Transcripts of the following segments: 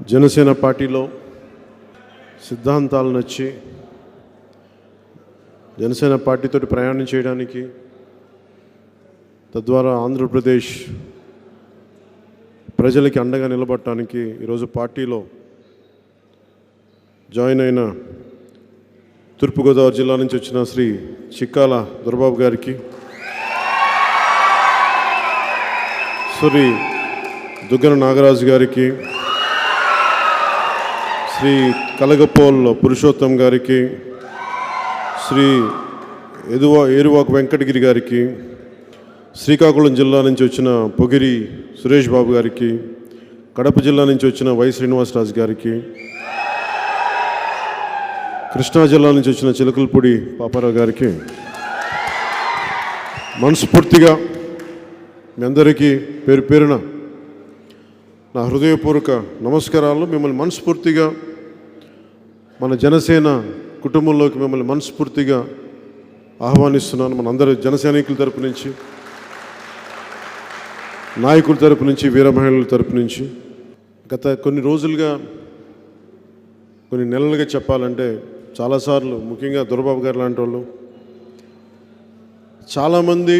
జనసేన పార్టీలో సిద్ధాంతాలు నచ్చి జనసేన పార్టీతో ప్రయాణం చేయడానికి తద్వారా ఆంధ్రప్రదేశ్ ప్రజలకి అండగా నిలబడటానికి ఈరోజు పార్టీలో జాయిన్ అయిన తూర్పుగోదావరి జిల్లా నుంచి వచ్చిన శ్రీ చిక్కాల దొరబాబు గారికి శ్రీ దుగ్గన నాగరాజు గారికి శ్రీ కలగపోల్ పురుషోత్తం గారికి శ్రీ ఎదువా ఏరువాకు వెంకటగిరి గారికి శ్రీకాకుళం జిల్లా నుంచి వచ్చిన పొగిరి సురేష్ బాబు గారికి కడప జిల్లా నుంచి వచ్చిన వై శ్రీనివాసరాజు గారికి కృష్ణా జిల్లా నుంచి వచ్చిన చిలకలపూడి పాపారావు గారికి మనస్ఫూర్తిగా మీ అందరికీ పేరు పేరున నా హృదయపూర్వక నమస్కారాలు. మిమ్మల్ని మనస్ఫూర్తిగా మన జనసేన కుటుంబంలోకి మిమ్మల్ని మనస్ఫూర్తిగా ఆహ్వానిస్తున్నాను. మన అందరి జనసైనికుల తరపు నుంచి నాయకుల తరపు నుంచి వీర మహిళల తరపు నుంచి గత కొన్ని రోజులుగా కొన్ని నెలలుగా చెప్పాలంటే చాలాసార్లు ముఖ్యంగా దుర్బాబు గారు లాంటి వాళ్ళు చాలామంది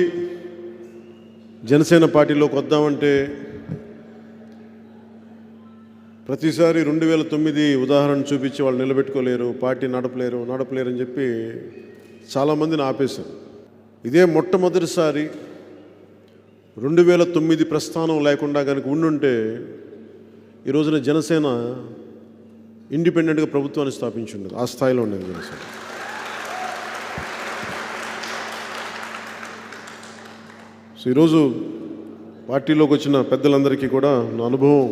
జనసేన పార్టీలోకి వద్దామంటే ప్రతిసారి రెండు వేల తొమ్మిది ఉదాహరణ చూపించి వాళ్ళు నిలబెట్టుకోలేరు పార్టీ నడపలేరు నడపలేరు అని చెప్పి చాలామందిని ఆపేశారు. ఇదే మొట్టమొదటిసారి రెండు వేల తొమ్మిది ప్రస్థానం లేకుండా కనుక ఉండుంటే ఈ రోజున జనసేన ఇండిపెండెంట్గా ప్రభుత్వాన్ని స్థాపించి ఉండదు ఆ స్థాయిలో ఉండేది జనసేన. సో ఈరోజు పార్టీలోకి వచ్చిన పెద్దలందరికీ కూడా నా అనుభవం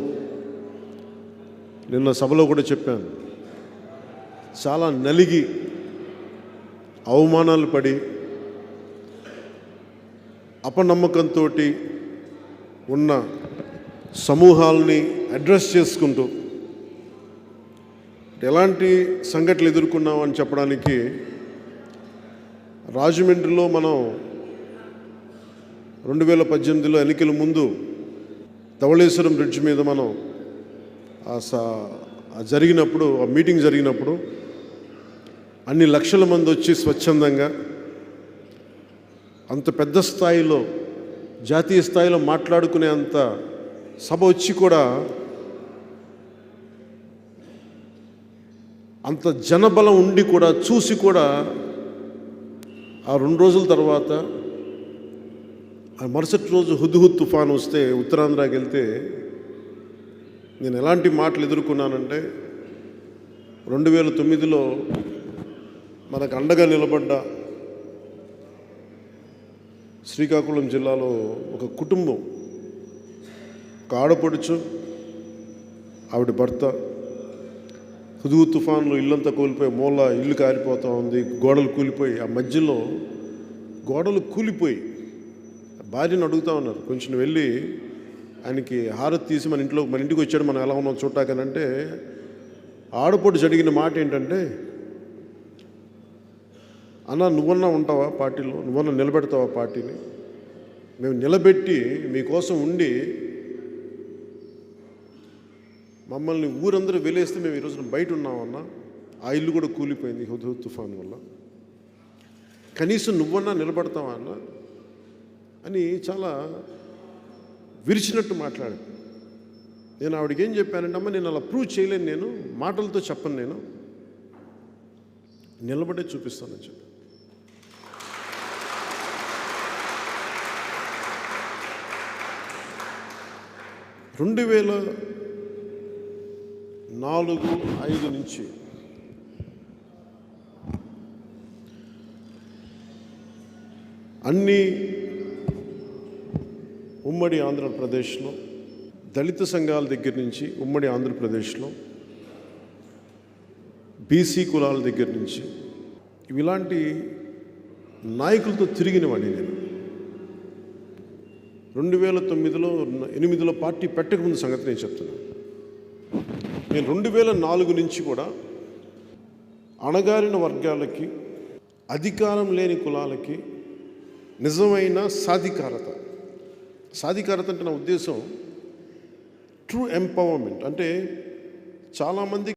నిన్న సభలో కూడా చెప్పాను. చాలా నలిగి అవమానాలు పడి అపనమ్మకంతో ఉన్న సమూహాలని అడ్రస్ చేసుకుంటూ ఎలాంటి సంఘటనలు ఎదుర్కొన్నాం అని చెప్పడానికి రాజమండ్రిలో మనం రెండు వేల పద్దెనిమిదిలో ఎన్నికల ముందు ధవళేశ్వరం బ్రిడ్జ్ మీద మనం జరిగినప్పుడు ఆ మీటింగ్ జరిగినప్పుడు అన్ని లక్షల మంది వచ్చి స్వచ్ఛందంగా అంత పెద్ద స్థాయిలో జాతీయ స్థాయిలో మాట్లాడుకునే అంత సభ వచ్చి కూడా అంత జనబలం ఉండి కూడా చూసి కూడా ఆ రెండు రోజుల తర్వాత ఆ మరుసటి రోజు హుద్హుద్ తుఫాన్ వస్తే ఉత్తరాంధ్రకి వెళ్తే నేను ఎలాంటి మాటలు ఎదుర్కొన్నానంటే రెండు వేల తొమ్మిదిలో మనకు అండగా నిలబడ్డ శ్రీకాకుళం జిల్లాలో ఒక కుటుంబం ఒక ఆడపడుచు ఆవిడ భర్త హుదువు తుఫాన్లో ఇల్లంతా కూలిపోయి మూల ఇల్లు కారిపోతూ ఉంది గోడలు కూలిపోయి ఆ మధ్యలో గోడలు కూలిపోయి భార్యను అడుగుతా ఉన్నారు. కొంచెం వెళ్ళి ఆయనకి హారతి తీసి మన ఇంట్లో మన ఇంటికి వచ్చాడు మనం ఎలా ఉన్నాం చూడటాకనంటే ఆడపడు జరిగిన మాట ఏంటంటే అన్న నువ్వన్నా ఉంటావా పార్టీలో? నువ్వన్నా నిలబెడతావా పార్టీని? మేము నిలబెట్టి మీకోసం ఉండి మమ్మల్ని ఊరందరూ వెలేస్తే మేము ఈరోజున బయట ఉన్నామన్నా ఆ ఇల్లు కూడా కూలిపోయింది హుదూ తుఫాన్ వల్ల. కనీసం నువ్వన్నా నిలబడతావా అన్న? అని చాలా విరిచినట్టు మాట్లాడు నేను ఆవిడకి ఏం చెప్పానంటే అమ్మ నేను అలా ప్రూవ్ చేయలేను నేను మాటలతో చెప్పను నేను. నిలబడే చూపిస్తానని చెప్పి రెండు వేల నాలుగు ఐదు నుంచి అన్నీ ఉమ్మడి ఆంధ్రప్రదేశ్లో దళిత సంఘాల దగ్గర నుంచి ఉమ్మడి ఆంధ్రప్రదేశ్లో బీసీ కులాల దగ్గర నుంచి ఇలాంటి నాయకులతో తిరిగిన వాడిని నేను. రెండు వేల తొమ్మిదిలో ఎనిమిదిలో పార్టీ పెట్టకముందు సంగతి నేను చెప్తున్నాను నేను రెండు వేల నాలుగు నుంచి కూడా అణగారిన వర్గాలకి అధికారం లేని కులాలకి నిజమైన సాధికారత సాధికారత అంటే నా ఉద్దేశం ట్రూ ఎంపవర్మెంట్ అంటే చాలామంది